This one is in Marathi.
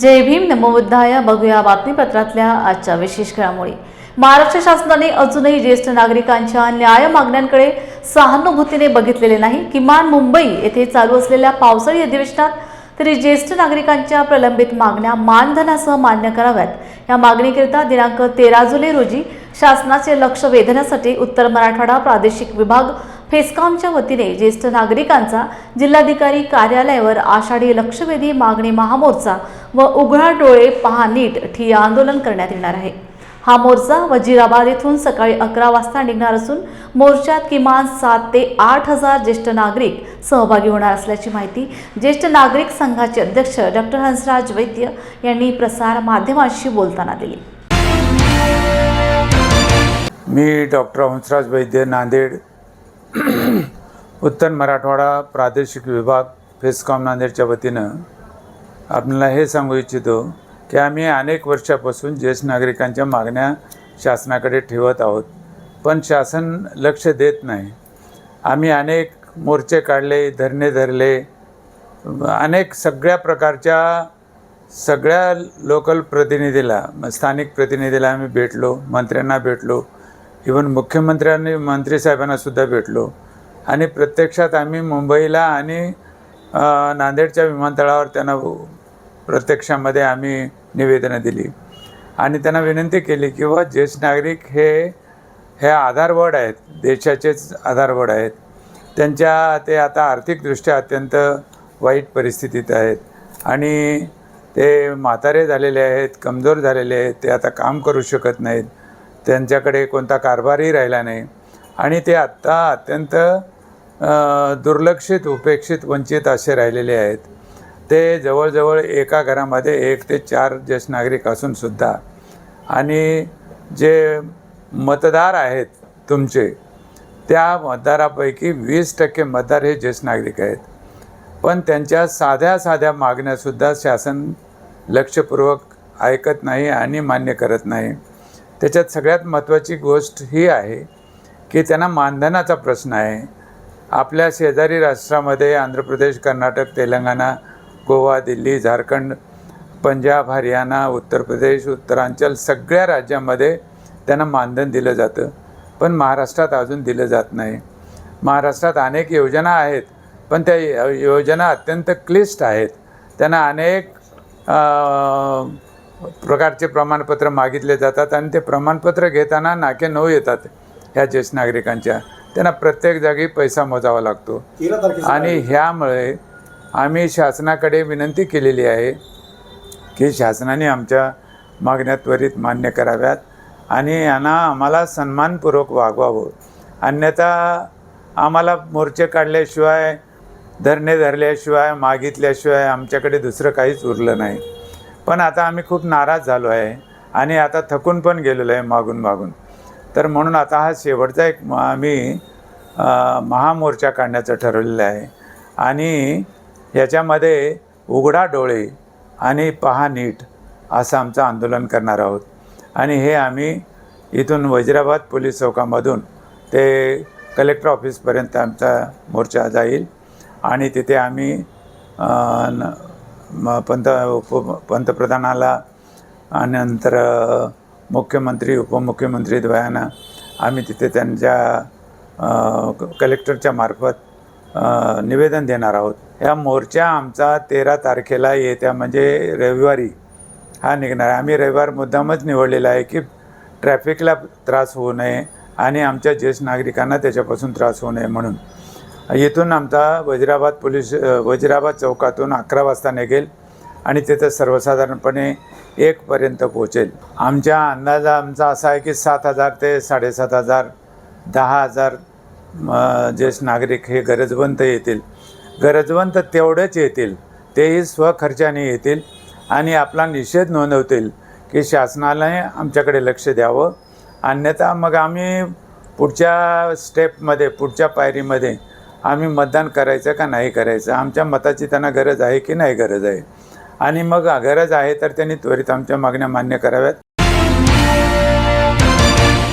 जय भीम नमो बघूया बातमीपत्रातल्या आजच्या विशेष घडामोडी महाराष्ट्र शासनाने अजूनही ज्येष्ठ नागरिकांच्या न्याय मागण्यांकडे सहानुभूतीने बघितलेले नाही. किमान मुंबई येथे चालू असलेल्या पावसाळी अधिवेशनात तरी ज्येष्ठ नागरिकांच्या प्रलंबित मागण्या मानधनासह मान्य कराव्यात. या मागणीकरिता दिनांक तेरा जुलै रोजी शासनाचे लक्ष वेधण्यासाठी उत्तर मराठवाडा प्रादेशिक विभाग फेस्कॉमच्या वतीने ज्येष्ठ नागरिकांचा जिल्हाधिकारी कार्यालयावर आषाढी लक्षवेधी मागणी महामोर्चा व उघडा डोळे पहा नीट ठिय्या आंदोलन करण्यात येणार आहे. हा मोर्चा वजीराबाद येथून सकाळी अकरा वाजता निघणार असून मोर्चात किमान सात ते आठ हजार ज्येष्ठ नागरिक सहभागी होणार असल्याची माहिती ज्येष्ठ नागरिक संघाचे अध्यक्ष डॉक्टर हंसराज वैद्य यांनी प्रसार माध्यमांशी बोलताना दिली. मी डॉक्टर हंसराज वैद्य नांदेड उत्तर मराठवाडा प्रादेशिक विभाग फेसकॉम नांदेडच्या वतीनं आपल्याला हे सांगू इच्छितो की आम्ही अनेक वर्षापासून ज्येष्ठ नागरिकांच्या मागण्या शासनाकडे ठेवत आहोत. पण शासन लक्ष देत नाही. आम्ही अनेक मोर्चे काढले धरणे धरले. अनेक सगळ्या प्रकारच्या सगळ्या लोकल प्रतिनिधीला स्थानिक प्रतिनिधीला आम्ही भेटलो मंत्र्यांना भेटलो. इवन मुख्यमंत्र्यांनी मंत्रीसाहेबांना सुद्धा भेटलो. आणि प्रत्यक्षात आम्ही मुंबईला आणि नांदेडच्या विमानतळावर त्यांना प्रत्यक्षामध्ये आम्ही निवेदनं दिली. आणि त्यांना विनंती केली की बा ज्येष्ठ नागरिक हे हे आधारवड आहेत देशाचेच आधारवड आहेत. त्यांच्या ते आता आर्थिकदृष्ट्या अत्यंत वाईट परिस्थितीत आहेत. आणि ते म्हातारे झालेले आहेत कमजोर झालेले आहेत ते आता काम करू शकत नाहीत. त्यांच्याकडे कोणता कारभारही राहिला नाही. आणि ते आत्ता अत्यंत दुर्लक्षित उपेक्षित वंचित असे राहिलेले आहेत. ते जवळजवळ एका घरामध्ये एक ते चार ज्येष्ठ नागरिक असूनसुद्धा आणि जे मतदार आहेत तुमचे त्या मतदारापैकी वीस टक्के मतदार हे ज्येष्ठ नागरिक आहेत. पण त्यांच्या साध्या साध्या मागण्यासुद्धा शासन लक्षपूर्वक ऐकत नाही आणि मान्य करत नाही. त्याच्यात सगळ्यात महत्त्वाची गोष्ट ही आहे की त्यांना मानधनाचा प्रश्न आहे. आपल्या शेजारी राष्ट्रामध्ये आंध्र प्रदेश कर्नाटक तेलंगणा गोवा दिल्ली झारखंड पंजाब हरियाणा उत्तर प्रदेश उत्तरांचल सगळ्या राज्यामध्ये त्यांना मानधन दिलं जातं. पण महाराष्ट्रात अजून दिलं जात नाही. महाराष्ट्रात अनेक योजना आहेत पण त्या यो- योजना अत्यंत क्लिष्ट आहेत. त्यांना अनेक प्रकारचे प्रमाणपत्र मागितले जातात आणि ते प्रमाणपत्र घेताना नाके नऊ येतात ह्या ज्येष्ठ नागरिकांच्या. त्यांना प्रत्येक जागी पैसा मोजावा लागतो. आणि ह्यामुळे आम्ही शासनाकडे विनंती केलेली आहे की शासनाने आमच्या मागण्या त्वरित मान्य कराव्यात आणि यांना आम्हाला सन्मानपूर्वक वागवावं. अन्यथा आम्हाला मोर्चे काढल्याशिवाय धरणे धरल्याशिवाय मागितल्याशिवाय आमच्याकडे दुसरं काहीच उरलं नाही. पण आता आम्ही खूप नाराज झालो आहे आणि आता थकून पण गेलेलो आहे मागून मागून. तर म्हणून आता हा शेवटचा एक म- आम्ही महामोर्चा काढण्याचं ठरवलेलं आहे. आणि याच्यामध्ये उघडा डोळे आणि पहा नीट असं आमचं आंदोलन करणार आहोत. आणि हे आम्ही इथून वजिराबाद पोलीस चौकामधून ते कलेक्टर ऑफिसपर्यंत आमचा मोर्चा जाईल. आणि तिथे आम्ही पंत उप पंतप्रधानाला आणि नंतर मुख्यमंत्री उपमुख्यमंत्री द्वयांना आम्ही तिथे त्यांच्या क- कलेक्टरच्या मार्फत निवेदन देणार आहोत. या मोर्चा आमचा तेरा तारखेला येत्या म्हणजे रविवारी हा निघणार आहे. आम्ही रविवार मुद्दामच निवडलेला आहे की ट्रॅफिकला त्रास होऊ नये आणि आमच्या ज्येष्ठ नागरिकांना त्याच्यापासून त्रास होऊ नये म्हणून. इथून आमचा वजिराबाद पोलीस वजिराबाद चौकातून अकरा वाजता निघेल आणि तिथं सर्वसाधारणपणे एकपर्यंत पोहोचेल. आमच्या अंदाजा आमचा असा आहे की सात हजार ते साडेसात हजार दहा हजार ज्येष्ठ नागरिक हे गरजवंत येतील. गरजवंत तेवढेच येतील. तेही स्वखर्चाने येतील आणि आपला निषेध नोंदवतील की शासनाने आमच्याकडे लक्ष द्यावं. अन्यथा मग आम्ही पुढच्या स्टेपमध्ये पुढच्या पायरीमध्ये आम्ही मतदान करायचं का नाही करायचं? आमच्या मताची त्यांना गरज आहे की नाही गरज आहे? आणि मग गरज आहे तर त्यांनी त्वरित आमच्या मागण्या मान्य कराव्यात.